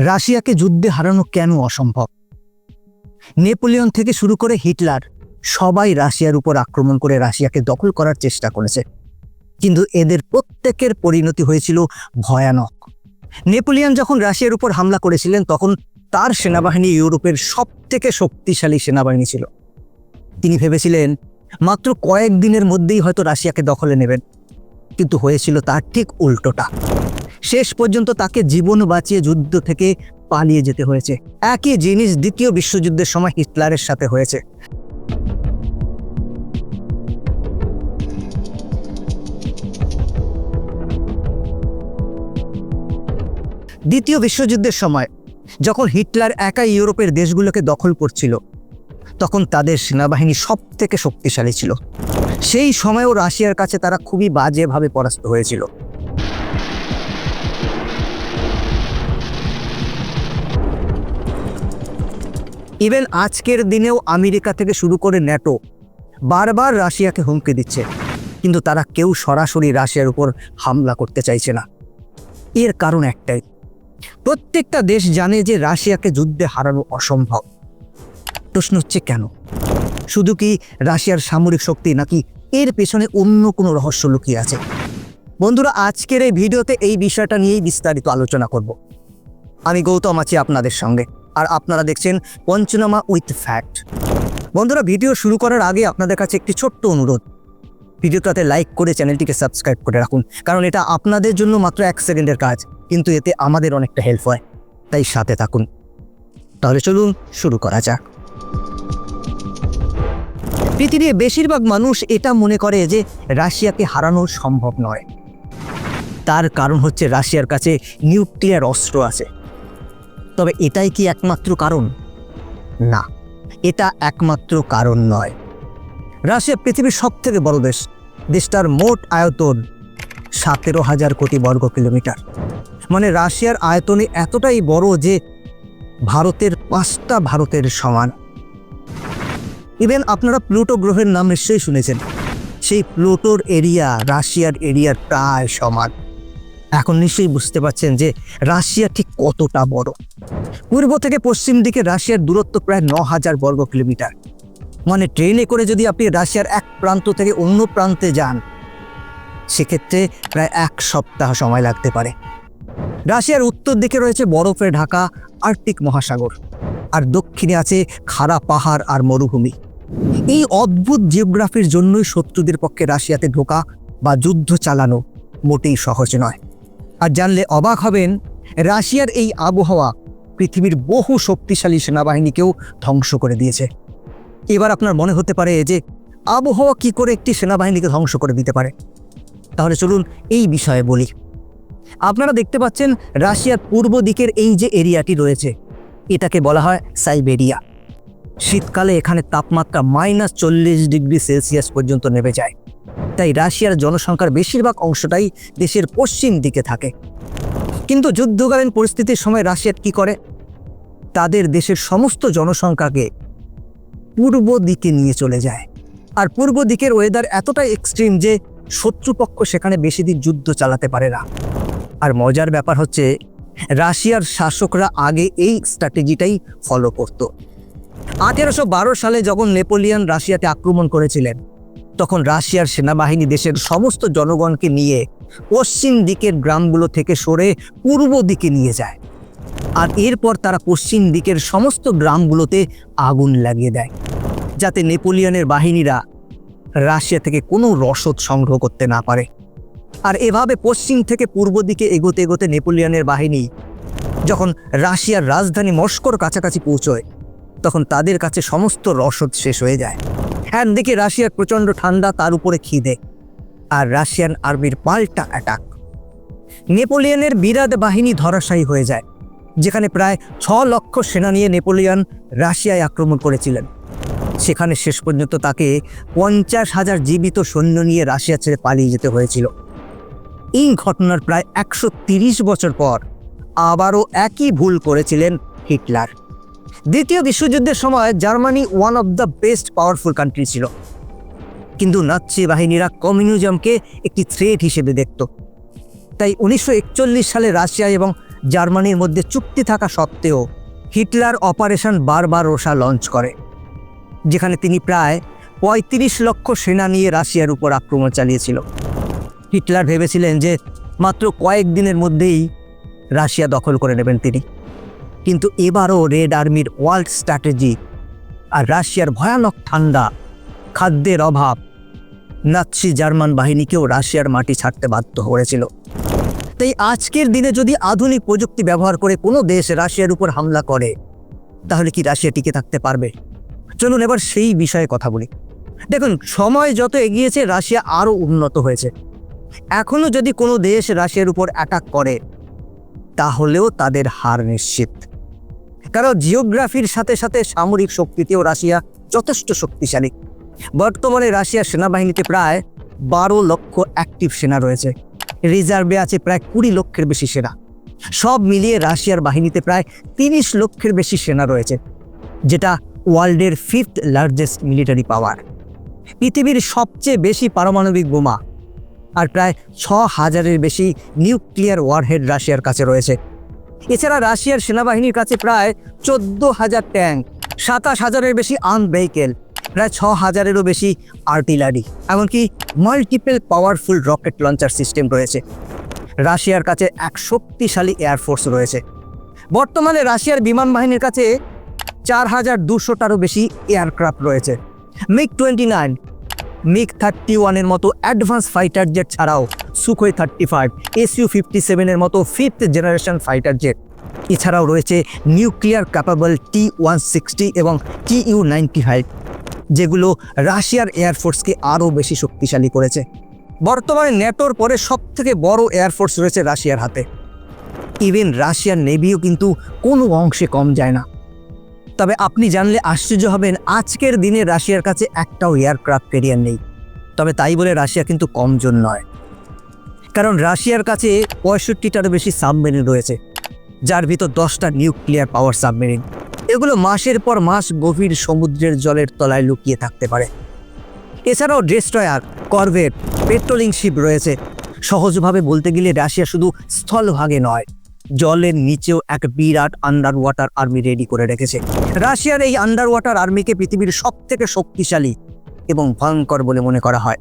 রাশিয়াকে যুদ্ধে হারানো কেন অসম্ভব? নেপোলিয়ন থেকে শুরু করে হিটলার সবাই রাশিয়ার উপর আক্রমণ করে রাশিয়াকে দখল করার চেষ্টা করেছে। কিন্তু এদের প্রত্যেকের পরিণতি হয়েছিল ভয়ানক। নেপোলিয়ন যখন রাশিয়ার উপর হামলা করেছিলেন, তখন তার সেনাবাহিনী ইউরোপের সবথেকে শক্তিশালী সেনাবাহিনী ছিল। তিনি ভেবেছিলেন, মাত্র কয়েক দিনের মধ্যেই হয়তো রাশিয়াকে দখলে নেবেন। কিন্তু হয়েছিল তার ঠিক উল্টোটা। শেষ পর্যন্ত তাকে জীবন বাঁচিয়ে যুদ্ধ থেকে পালিয়ে যেতে হয়েছে। একই জিনিস দ্বিতীয় বিশ্বযুদ্ধের সময় হিটলারের সাথে হয়েছে। দ্বিতীয় বিশ্বযুদ্ধের সময়, যখন হিটলার একাই ইউরোপের দেশগুলোকে দখল করছিল, তখন তাদের সেনাবাহিনী সব থেকে শক্তিশালী ছিল। সেই সময়েও রাশিয়ার কাছে তারা খুবই বাজেভাবে পরাস্ত হয়েছিল। ইভেন আজকের দিনেও আমেরিকা থেকে শুরু করে ন্যাটো বারবার রাশিয়াকে হুমকি দিচ্ছে। কিন্তু তারা কেউ সরাসরি রাশিয়ার উপর হামলা করতে চাইছে না। এর কারণ একটাই। প্রত্যেকটা দেশ জানে যে রাশিয়াকে যুদ্ধে হারানো অসম্ভব। প্রশ্ন হচ্ছে কেন? শুধু কি রাশিয়ার সামরিক শক্তি নাকি এর পেছনে অন্য কোনো রহস্য লুকিয়ে আছে? বন্ধুরা, আজকের এই ভিডিওতে এই বিষয়টা নিয়েই বিস্তারিত আলোচনা করব। আমি গৌতম আছি আপনাদের সঙ্গে। আর আপনারা দেখছেন পঞ্চনামা উইথ ফ্যাক্ট। বন্ধুরা, ভিডিও শুরু করার আগে আপনাদের কাছে একটি ছোট্ট অনুরোধ। ভিডিওটাতে লাইক করে চ্যানেলটিকে সাবস্ক্রাইব করে রাখুন, কারণ এটা আপনাদের জন্য মাত্র এক সেকেন্ডের কাজ, কিন্তু এতে আমাদের অনেকটা হেল্প হয়। তাই সাথে থাকুন। তাহলে চলুন শুরু করা যাক। পৃথিবীর বেশিরভাগ মানুষ এটা মনে করে যে রাশিয়াকে হারানো সম্ভব নয়। তার কারণ হচ্ছে রাশিয়ার কাছে নিউক্লিয়ার অস্ত্র আছে। তবে এটাই কি একমাত্র কারণ? না, এটা একমাত্র কারণ নয়। রাশিয়া পৃথিবীর সব থেকে বড় দেশ। দেশটার মোট আয়তন সতেরো হাজার কোটি বর্গ কিলোমিটার। মানে রাশিয়ার আয়তনে এতটাই বড় যে ভারতের পাঁচটা ভারতের সমান। ইভেন আপনারা প্লুটো গ্রহের নাম নিশ্চয়ই শুনেছেন। সেই প্লুটোর এরিয়া রাশিয়ার এরিয়ার প্রায় সমান। এখন নিশ্চয়ই বুঝতে পারছেন যে রাশিয়া ঠিক কতটা বড়। পূর্ব থেকে পশ্চিম দিকে রাশিয়ার দূরত্ব প্রায় ন হাজার বর্গ কিলোমিটার। মানে ট্রেনে করে যদি আপনি রাশিয়ার এক প্রান্ত থেকে অন্য প্রান্তে যান, সেক্ষেত্রে প্রায় এক সপ্তাহ সময় লাগতে পারে। রাশিয়ার উত্তর দিকে রয়েছে বরফে ঢাকা আর্কটিক মহাসাগর, আর দক্ষিণে আছে খাড়া পাহাড় আর মরুভূমি। এই অদ্ভুত জিওগ্রাফির জন্যই শত্রুদের পক্ষে রাশিয়াতে ঢোকা বা যুদ্ধ চালানো মোটেই সহজ নয়। আর জানলে অবাক হবেন, রাশিয়ার এই আবহাওয়া পৃথিবীর বহু শক্তিশালী সেনাবাহিনীকেও ধ্বংস করে দিয়েছে। এবার আপনার মনে হতে পারে যে, আবহাওয়া কি করে একটি সেনাবাহিনীকে ধ্বংস করে দিতে পারে? তাহলে চলুন এই বিষয়ে বলি। আপনারা দেখতে পাচ্ছেন, রাশিয়ার পূর্ব দিকের এই যে এরিয়াটি রয়েছে, এটাকে বলা হয় সাইবেরিয়া। শীতকালে এখানে তাপমাত্রা মাইনাস চল্লিশ ডিগ্রি সেলসিয়াস পর্যন্ত নেমে যায়। তাই রাশিয়ার জনসংখ্যার বেশিরভাগ অংশটাই দেশের পশ্চিম দিকে থাকে। কিন্তু যুদ্ধকালীন পরিস্থিতির সময় রাশিয়ার কি করে? তাদের দেশের সমস্ত জনসংখ্যাকে পূর্ব দিকে নিয়ে চলে যায়। আর পূর্ব দিকের ওয়েদার এতটাই এক্সট্রিম যে শত্রুপক্ষ সেখানে বেশি দিন যুদ্ধ চালাতে পারে না। আর মজার ব্যাপার হচ্ছে, রাশিয়ার শাসকরা আগে এই স্ট্র্যাটেজিটাই ফলো করত। আঠেরোশো বারো সালে যখন নেপোলিয়ান রাশিয়াতে আক্রমণ করেছিলেন তখন রাশিয়ার সেনাবাহিনী দেশের সমস্ত জনগণকে নিয়ে পশ্চিম দিকের গ্রামগুলো থেকে সরে পূর্ব দিকে নিয়ে যায়। আর এরপর তারা পশ্চিম দিকের সমস্ত গ্রামগুলোতে আগুন লাগিয়ে দেয়, যাতে নেপোলিয়নের বাহিনীরা রাশিয়া থেকে কোনো রসদ সংগ্রহ করতে না পারে। আর এভাবে পশ্চিম থেকে পূর্ব দিকে এগোতে এগোতে নেপোলিয়নের বাহিনী যখন রাশিয়ার রাজধানী মস্কোর কাছাকাছি পৌঁছয়, তখন তাদের কাছে সমস্ত রসদ শেষ হয়ে যায়। একদিকে রাশিয়ার প্রচণ্ড ঠান্ডা, তার উপরে খিদে আর রাশিয়ান আর্মির পাল্টা অ্যাটাক নেপোলিয়নের বিরাট বাহিনী ধরাশায়ী হয়ে যায়, যেখানে প্রায় ছ লক্ষ সেনা নিয়ে নেপোলিয়ন রাশিয়ায় আক্রমণ করেছিলেন। সেখানে শেষ পর্যন্ত তাকে পঞ্চাশ হাজার জীবিত সৈন্য নিয়ে রাশিয়া ছেড়ে পালিয়ে যেতে হয়েছিল। এই ঘটনার প্রায় একশো বছর পর আবারও একই ভুল করেছিলেন হিটলার। দ্বিতীয় বিশ্বযুদ্ধের সময় Germany one of the best powerful country ছিল। কিন্তু নাৎসি বাহিনীরা কমিউনিজমকে একটি থ্রেট হিসেবে দেখত। তাই উনিশশো একচল্লিশ সালে রাশিয়া এবং জার্মানির মধ্যে চুক্তি থাকা সত্ত্বেও Hitler operation Barbarossa launch করে, যেখানে তিনি প্রায় পঁয়ত্রিশ লক্ষ সেনা নিয়ে রাশিয়ার উপর আক্রমণ চালিয়েছিল। হিটলার ভেবেছিলেন যে মাত্র কয়েক দিনের মধ্যেই রাশিয়া দখল করে নেবেন তিনি। কিন্তু এবারও রেড আর্মির ওয়ার্ল্ড স্ট্র্যাটেজি আর রাশিয়ার ভয়ানক ঠান্ডা, খাদ্যের অভাব নাৎসি জার্মান বাহিনীকেও রাশিয়ার মাটি ছাড়তে বাধ্য হয়েছিল তাই আজকের দিনে যদি আধুনিক প্রযুক্তি ব্যবহার করে কোনো দেশ রাশিয়ার উপর হামলা করে, তাহলে কি রাশিয়া টিকে থাকতে পারবে? চলুন এবার সেই বিষয়ে কথা বলি। দেখুন, সময় যত এগিয়েছে, রাশিয়া আরও উন্নত হয়েছে। এখনও যদি কোনো দেশ রাশিয়ার উপর অ্যাটাক করে, তাহলেও তাদের হার নিশ্চিত। কারণ জিওগ্রাফির সাথে সাথে সামরিক শক্তিতেও রাশিয়া যথেষ্ট শক্তিশালী। বর্তমানে রাশিয়ার সেনাবাহিনীতে প্রায় বারো লক্ষ অ্যাক্টিভ সেনা রয়েছে। রিজার্ভে আছে প্রায় কুড়ি লক্ষের বেশি সেনা। সব মিলিয়ে রাশিয়ার বাহিনীতে প্রায় তিরিশ লক্ষের বেশি সেনা রয়েছে, যেটা ওয়ার্ল্ডের ফিফথ লার্জেস্ট মিলিটারি পাওয়ার পৃথিবীর সবচেয়ে বেশি পারমাণবিক বোমা আর প্রায় ছ হাজারের বেশি নিউক্লিয়ার ওয়ারহেড রাশিয়ার কাছে রয়েছে। এছাড়া রাশিয়ার সেনাবাহিনীর কাছে প্রায় চোদ্দ হাজার ট্যাঙ্ক, সাতাশ হাজারের বেশি আর্ম ভেহিকেল, প্রায় ছ হাজারেরও বেশি আর্টিলারি, এমনকি multiple powerful rocket launcher system রয়েছে। রাশিয়ার কাছে এক শক্তিশালী এয়ারফোর্স রয়েছে। বর্তমানে রাশিয়ার বিমান বাহিনীর কাছে চার হাজার দুশোটারও বেশি এয়ারক্রাফট রয়েছে। MiG twenty nine, MiG thirty ওয়ানের মতো অ্যাডভান্স ফাইটার জেট ছাড়াও Sukhoi thirty five SU fifty সেভেনের মতো ফিফথ জেনারেশন ফাইটার জেট এছাড়াও রয়েছে nuclear capable T one sixty এবং টি ইউ নাইনটি ফাইভ যেগুলো রাশিয়ার এয়ারফোর্সকে আরও বেশি শক্তিশালী করেছে। বর্তমানে নেটোর পরে সবথেকে বড় এয়ারফোর্স রয়েছে রাশিয়ার হাতে। ইভেন রাশিয়ার নেভিও কিন্তু কোনো অংশে কম যায় না। তবে আপনি জানলে আশ্চর্য হবেন, আজকের দিনে রাশিয়ার কাছে একটাও এয়ারক্রাফট ক্যারিয়ার নেই। তবে তাই বলে রাশিয়া কিন্তু কমজোর নয়। কারণ রাশিয়ার কাছে পঁয়ষট্টিটারও বেশি সাবমেরিন রয়েছে, যার ভিতর দশটা নিউক্লিয়ার পাওয়ার সাবমেরিন। এগুলো মাসের পর মাস গভীর সমুদ্রের জলের তলায় লুকিয়ে থাকতে পারে। এছাড়াও ডেস্ট্রয়ার, করভেট, পেট্রোলিং শিপ রয়েছে। সহজভাবে বলতে গেলে রাশিয়া শুধু স্থলভাগে নয়, জলের নিচেও এক বিরাট আন্ডার ওয়াটার আর্মি রেডি করে রেখেছে। রাশিয়ার এই আন্ডার ওয়াটার আর্মিকে পৃথিবীর সব থেকে শক্তিশালী এবং ভয়ঙ্কর বলে মনে করা হয়।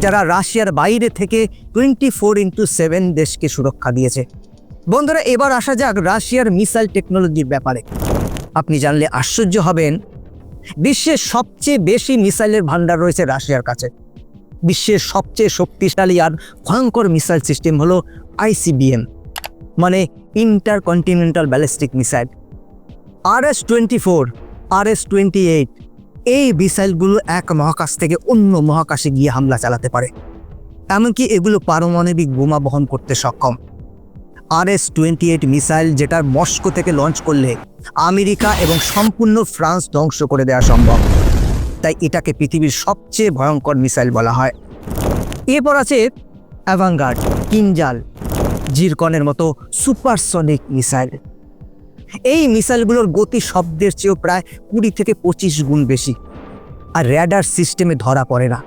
যারা রাশিয়ার বাইরে থেকে টোয়েন্টি ফোর ইন্টু সেভেন দেশকে সুরক্ষা দিয়েছে। বন্ধুরা, এবার আসা যাক রাশিয়ার মিসাইল টেকনোলজির ব্যাপারে। আপনি জানলে আশ্চর্য হবেন, বিশ্বের সবচেয়ে বেশি মিসাইলের ভান্ডার রয়েছে রাশিয়ার কাছে। বিশ্বের সবচেয়ে শক্তিশালী আর ভয়ঙ্কর মিসাইল সিস্টেম হলো আইসিবিএম মানে intercontinental ballistic missile. R S twenty four R S twenty eight এই মিসাইলগুলো এক মহাকাশ থেকে অন্য মহাকাশে গিয়ে হামলা চালাতে পারে। এমনকি এগুলো পারমাণবিক বোমা বহন করতে সক্ষম। R S twenty eight missile যেটার মস্কো থেকে লঞ্চ করলে আমেরিকা এবং সম্পূর্ণ ফ্রান্স ধ্বংস করে দেওয়া সম্ভব। তাই এটাকে পৃথিবীর সবচেয়ে ভয়ঙ্কর মিসাইল বলা হয়। এরপর আছে অ্যাভাঙ্গার্ড, কিনজাল, জিরকনের মতো সুপারসনিক মিসাইল। এই মিসাইলগুলোর গতি শব্দের চেয়েও প্রায় কুড়ি থেকে পঁচিশ গুণ বেশি। আর র্যাডার সিস্টেমে ধরা পড়ে না।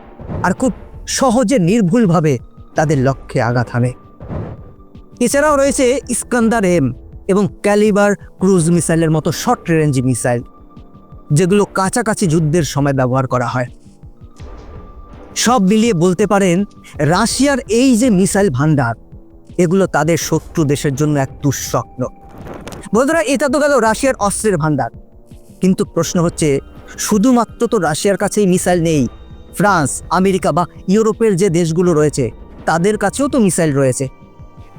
আর খুব সহজে নির্ভুলভাবে তাদের লক্ষ্যে আঘাত হানে। এছাড়াও রয়েছে ইস্কান্দার এম এবং ক্যালিবার ক্রুজ মিসাইলের মতো শর্ট রেঞ্জ মিসাইল, যেগুলো কাছাকাছি যুদ্ধের সময় ব্যবহার করা হয়। সব মিলিয়ে বলতে পারেন, রাশিয়ার এই যে মিসাইল ভান্ডার এগুলো তাদের শত্রু দেশের জন্য এক দুঃস্বপ্ন। বন্ধুরা, এটা তো গেল রাশিয়ার অস্ত্রের ভান্ডার কিন্তু প্রশ্ন হচ্ছে, শুধুমাত্র তো রাশিয়ার কাছেই মিসাইল নেই, ফ্রান্স, আমেরিকা বা ইউরোপের যে দেশগুলো রয়েছে, তাদের কাছেও তো মিসাইল রয়েছে।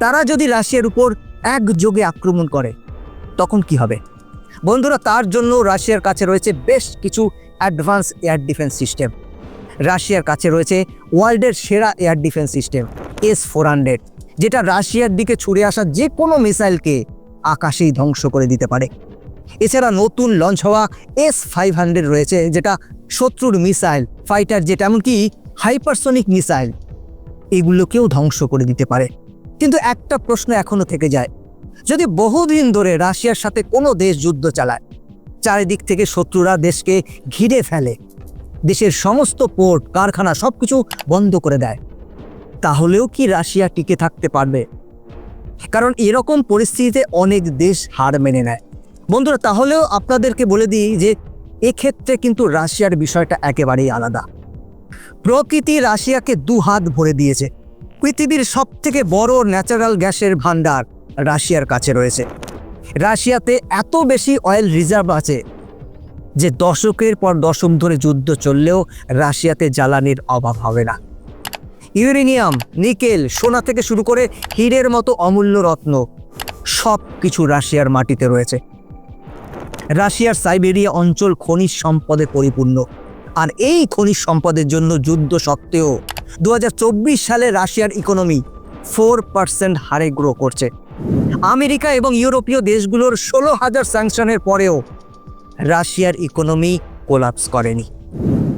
তারা যদি রাশিয়ার উপর একযোগে আক্রমণ করে, তখন কি হবে? বন্ধুরা, তার জন্য রাশিয়ার কাছে রয়েছে বেশ কিছু অ্যাডভান্স এয়ার ডিফেন্স সিস্টেম। রাশিয়ার কাছে রয়েছে ওয়ার্ল্ডের সেরা air defence system, S four hundred, যেটা রাশিয়ার দিকে ছুড়ে আসা যে কোনো মিসাইলকে আকাশেই ধ্বংস করে দিতে পারে। এছাড়া নতুন লঞ্চ হওয়া এস ফাইভ হান্ড্রেড রয়েছে, যেটা শত্রুর মিসাইল ফাইটার যেটা এমনকি হাইপারসনিক মিসাইল এগুলোকেও ধ্বংস করে দিতে পারে। কিন্তু একটা প্রশ্ন এখনও থেকে যায়। যদি বহুদিন ধরে রাশিয়ার সাথে কোনো দেশ যুদ্ধ চালায়, চারিদিক থেকে শত্রুরা দেশকে ঘিরে ফেলে, দেশের সমস্ত পোর্ট কারখানা সব কিছু বন্ধ করে দেয়, তাহলেও কি রাশিয়া টিকে থাকতে পারবে? কারণ এরকম পরিস্থিতিতে অনেক দেশ হার মেনে নেয়। বন্ধুরা, তাহলেও আপনাদেরকে বলে দিই যে এক্ষেত্রে কিন্তু রাশিয়ার বিষয়টা একেবারেই আলাদা। প্রকৃতি রাশিয়াকে দু হাত ভরে দিয়েছে। পৃথিবীর সব থেকে বড় ন্যাচারাল গ্যাসের ভান্ডার রাশিয়ার কাছে রয়েছে। রাশিয়াতে এত বেশি অয়েল রিজার্ভ আছে যে দশকের পর দশম ধরে যুদ্ধ চললেও রাশিয়াতে জ্বালানির অভাব হবে না। ইউরেনিয়াম, নিকেল, সোনা থেকে শুরু করে হীরের মতো অমূল্য রত্ন সব কিছু রাশিয়ার মাটিতে রয়েছে। রাশিয়ার সাইবেরিয়া অঞ্চল খনিজ সম্পদে পরিপূর্ণ। আর এই খনিজ সম্পদের জন্য যুদ্ধ সত্ত্বেও দু হাজার চব্বিশ সালে রাশিয়ার ইকোনমি ফোর পার্সেন্ট হারে গ্রো করছে। আমেরিকা এবং ইউরোপীয় দেশগুলোর ষোলো হাজার স্যাংশনের পরেও রাশিয়ার ইকোনমি কোলাপস করেনি।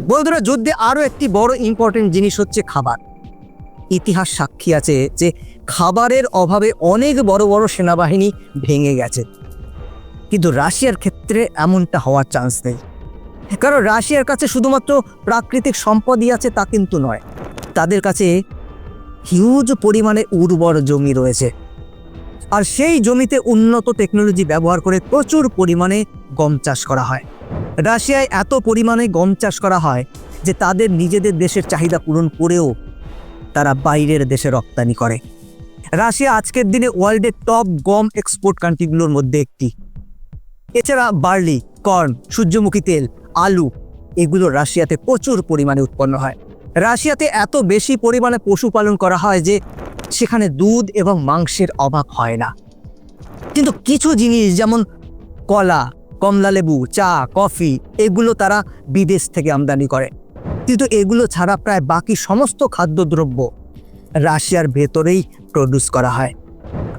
বন্ধুরা, যুদ্ধে আরও একটি বড় ইম্পর্টেন্ট জিনিস হচ্ছে খাবার। ইতিহাস সাক্ষী আছে যে খাবারের অভাবে অনেক বড় বড় সেনাবাহিনী ভেঙে গেছে। কিন্তু রাশিয়ার ক্ষেত্রে এমনটা হওয়ার চান্স নেই। কারণ রাশিয়ার কাছে শুধুমাত্র প্রাকৃতিক সম্পদই আছে তা কিন্তু নয়। তাদের কাছে হিউজ পরিমাণে উর্বর জমি রয়েছে। আর সেই জমিতে উন্নত টেকনোলজি ব্যবহার করে প্রচুর পরিমাণে গম চাষ করা হয়। রাশিয়ায় এত পরিমাণে গম চাষ করা হয় যে তাদের নিজেদের দেশের চাহিদা পূরণ করেও তারা বাইরের দেশে রপ্তানি করে। রাশিয়া আজকের দিনে ওয়ার্ল্ডের টপ গম এক্সপোর্ট কান্ট্রিগুলোর মধ্যে একটি। এছাড়া বার্লি, কর্ন, সূর্যমুখী তেল, আলু, এগুলো রাশিয়াতে প্রচুর পরিমাণে উৎপন্ন হয়। রাশিয়াতে এত বেশি পরিমাণে পশুপালন করা হয় যে সেখানে দুধ এবং মাংসের অভাব হয় না। কিন্তু কিছু জিনিস যেমন কলা, কমলালেবু, চা, কফি, এগুলো তারা বিদেশ থেকে আমদানি করে। কিন্তু এগুলো ছাড়া প্রায় বাকি সমস্ত খাদ্যদ্রব্য রাশিয়ার ভেতরেই প্রডিউস করা হয়।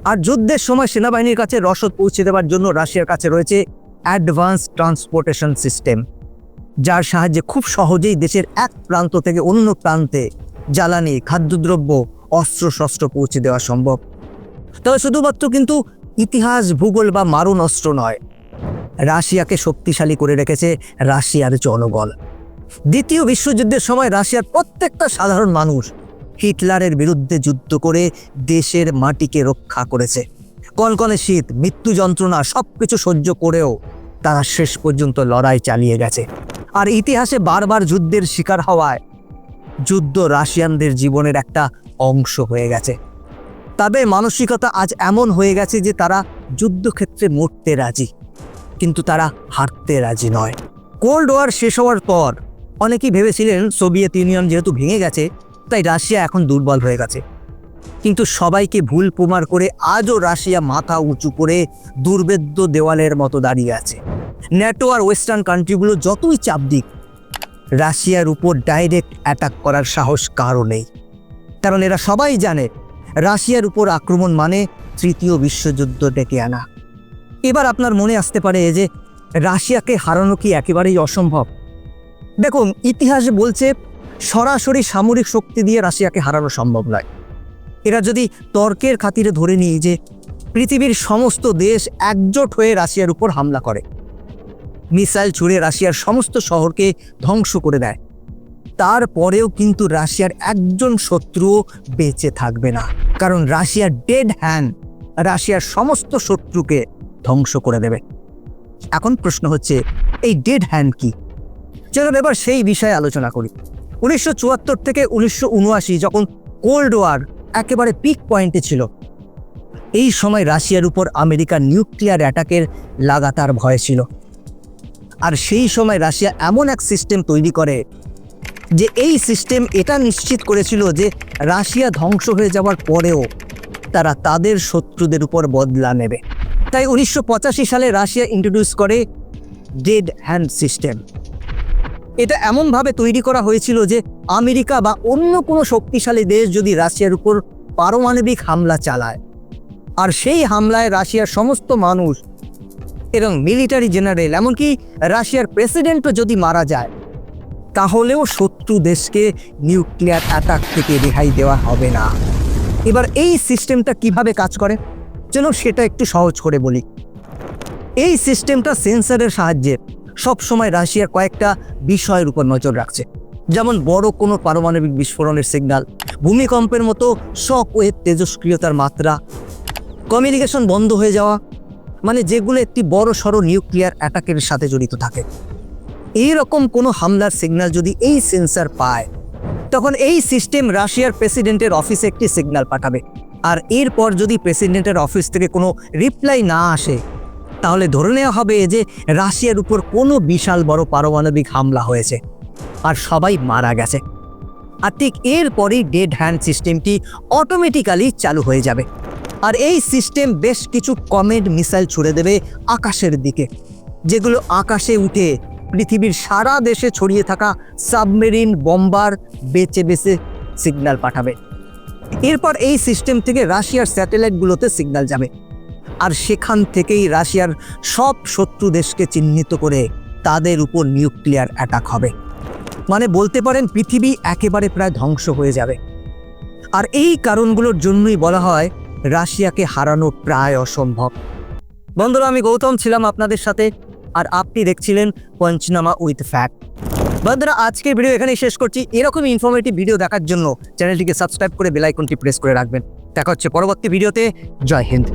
আর যুদ্ধের সময় সেনাবাহিনীর কাছে রসদ পৌঁছে দেওয়ার জন্য রাশিয়ার কাছে রয়েছে অ্যাডভান্স ট্রান্সপোর্টেশন সিস্টেম যার সাহায্যে খুব সহজেই দেশের এক প্রান্ত থেকে অন্য প্রান্তে জ্বালানি, খাদ্যদ্রব্য, অস্ত্রশস্ত্র পৌঁছে দেওয়া সম্ভব। তবে শুধুমাত্র কিন্তু ইতিহাস ভূগোল বা মারণ অস্ত্র নয়, রাশিয়াকে শক্তিশালী করে রেখেছে রাশিয়ার জনগণ। দ্বিতীয় বিশ্বযুদ্ধের সময় রাশিয়ার প্রত্যেকটা সাধারণ মানুষ হিটলারের বিরুদ্ধে যুদ্ধ করে দেশের মাটিকে রক্ষা করেছে। কনকনে শীত, মৃত্যু যন্ত্রণা সব কিছু সহ্য করেও তারা শেষ পর্যন্ত লড়াই চালিয়ে গেছে। আর ইতিহাসে বারবার যুদ্ধের শিকার হওয়ায় যুদ্ধ রাশিয়ানদের জীবনের একটা অংশ হয়ে গেছে। তাদের মানসিকতা আজ এমন হয়ে গেছে যে তারা যুদ্ধক্ষেত্রে মরতে রাজি, কিন্তু তারা হারতে রাজি নয়। কোল্ড ওয়ার শেষ হওয়ার পর অনেকেই ভেবেছিলেন সোভিয়েত ইউনিয়ন যেহেতু ভেঙে গেছে, তাই রাশিয়া এখন দুর্বল হয়ে গেছে। কিন্তু সবাইকে ভুল প্রমাণ করে আজও রাশিয়া মাথা উঁচু করে দুর্বেদ্য দেওয়ালের মতো দাঁড়িয়ে আছে। ন্যাটো আর ওয়েস্টার্ন কান্ট্রিগুলো যতই চাপ দিক, রাশিয়ার উপর ডাইরেক্ট অ্যাটাক করার সাহস কারও নেই। কারণ এরা সবাই জানে, রাশিয়ার উপর আক্রমণ মানে তৃতীয় বিশ্বযুদ্ধ ডেকে আনা। এবার আপনার মনে আসতে পারে যে, রাশিয়াকে হারানো কি একেবারেই অসম্ভব? দেখুন, ইতিহাস বলছে সরাসরি সামরিক শক্তি দিয়ে রাশিয়াকে হারানো সম্ভব নয়। এরা যদি তর্কের খাতিরে ধরে নিই যে পৃথিবীর সমস্ত দেশ একজোট হয়ে রাশিয়ার উপর হামলা করে, মিসাইল ছুড়ে রাশিয়ার সমস্ত শহরকে ধ্বংস করে দেয়, তারপরেও কিন্তু রাশিয়ার একজন শত্রুও বেঁচে থাকবে না। কারণ রাশিয়ার ডেড হ্যান্ড রাশিয়ার সমস্ত শত্রুকে ধ্বংস করে দেবে। এখন প্রশ্ন হচ্ছে, এই ডেড হ্যান্ড কি? চলুন এবার সেই বিষয়ে আলোচনা করি। উনিশশো চুয়াত্তর থেকে উনিশশো উনআশি যখন কোল্ড ওয়ার একেবারে পিক পয়েন্টে ছিল, এই সময় রাশিয়ার উপর আমেরিকার নিউক্লিয়ার অ্যাটাকের লাগাতার ভয় ছিল। আর সেই সময় রাশিয়া এমন এক সিস্টেম তৈরি করে যে এই সিস্টেম এটা নিশ্চিত করেছিল যে রাশিয়া ধ্বংস হয়ে যাওয়ার পরেও তারা তাদের শত্রুদের উপর বদলা নেবে। তাই উনিশশো পঁচাশি সালে রাশিয়া ইন্ট্রোডিউস করে ডেড হ্যান্ড সিস্টেম এটা এমনভাবে তৈরি করা হয়েছিল যে আমেরিকা বা অন্য কোনো শক্তিশালী দেশ যদি রাশিয়ার উপর পারমাণবিক হামলা চালায়। আর সেই হামলায় রাশিয়ার সমস্ত মানুষ এবং মিলিটারি জেনারেল এমনকি রাশিয়ার প্রেসিডেন্টও যদি মারা যায়, তাহলেও শত্রু দেশকে নিউক্লিয়ার অ্যাটাক থেকে রেহাই দেওয়া হবে না। এবার এই সিস্টেমটা কীভাবে কাজ করে? যেন সেটা একটু সহজ করে বলি। এই সিস্টেমটা সেন্সারের সাহায্যে সবসময় রাশিয়ার কয়েকটা বিষয়ের উপর নজর রাখছে। যেমন বড় কোনো পারমাণবিক বিস্ফোরণের সিগন্যাল, ভূমিকম্পের মতো শক ওয়েভ তেজস্ক্রিয়তার মাত্রা, কমিউনিকেশন বন্ধ হয়ে যাওয়া মানে যেগুলো একটি বড় সড়ো নিউক্লিয়ার অ্যাটাকের সাথে জড়িত থাকে। এই রকম কোনো হামলার সিগন্যাল যদি এই সেন্সার পায়, তখন এই সিস্টেম রাশিয়ার প্রেসিডেন্টের অফিসে একটি সিগন্যাল পাঠাবে। আর এরপর যদি প্রেসিডেন্টের অফিস থেকে কোনো রিপ্লাই না আসে তাহলে ধরে নেওয়া হবে যে রাশিয়ার উপর কোনো বিশাল বড় পারমাণবিক হামলা হয়েছে আর সবাই মারা গেছে। আর ঠিক এরপরই ডেড হ্যান্ড সিস্টেমটি অটোমেটিক্যালি চালু হয়ে যাবে। আর এই সিস্টেম বেশ কিছু কমেন্ট মিসাইল ছুড়ে দেবে আকাশের দিকে, যেগুলো আকাশে উঠে পৃথিবীর সারা দেশে ছড়িয়ে থাকা সাবমেরিন বম্বার বেচে বেছে সিগন্যাল পাঠাবে। এরপর এই সিস্টেম থেকে রাশিয়ার স্যাটেলাইটগুলোতে সিগন্যাল যাবে। আর সেখান থেকেই রাশিয়ার সব শত্রু দেশকে চিহ্নিত করে তাদের উপর নিউক্লিয়ার অ্যাটাক হবে। মানে বলতে পারেন পৃথিবী একেবারে প্রায় ধ্বংস হয়ে যাবে। আর এই কারণগুলোর জন্যই বলা হয় রাশিয়াকে হারানো প্রায় অসম্ভব। বন্ধুরা, আমি গৌতম ছিলাম আপনাদের সাথে আর আপনি দেখছিলেন পঞ্চনামা উইথ ফ্যাক্ট বন্ধুরা, আজকের ভিডিও এখানেই শেষ করছি। এরকম ইনফরমেটিভ ভিডিও দেখার জন্য চ্যানেলটিকে সাবস্ক্রাইব করে বেলাইকনটি প্রেস করে রাখবেন। দেখা হচ্ছে পরবর্তী ভিডিওতে জয় হিন্দ।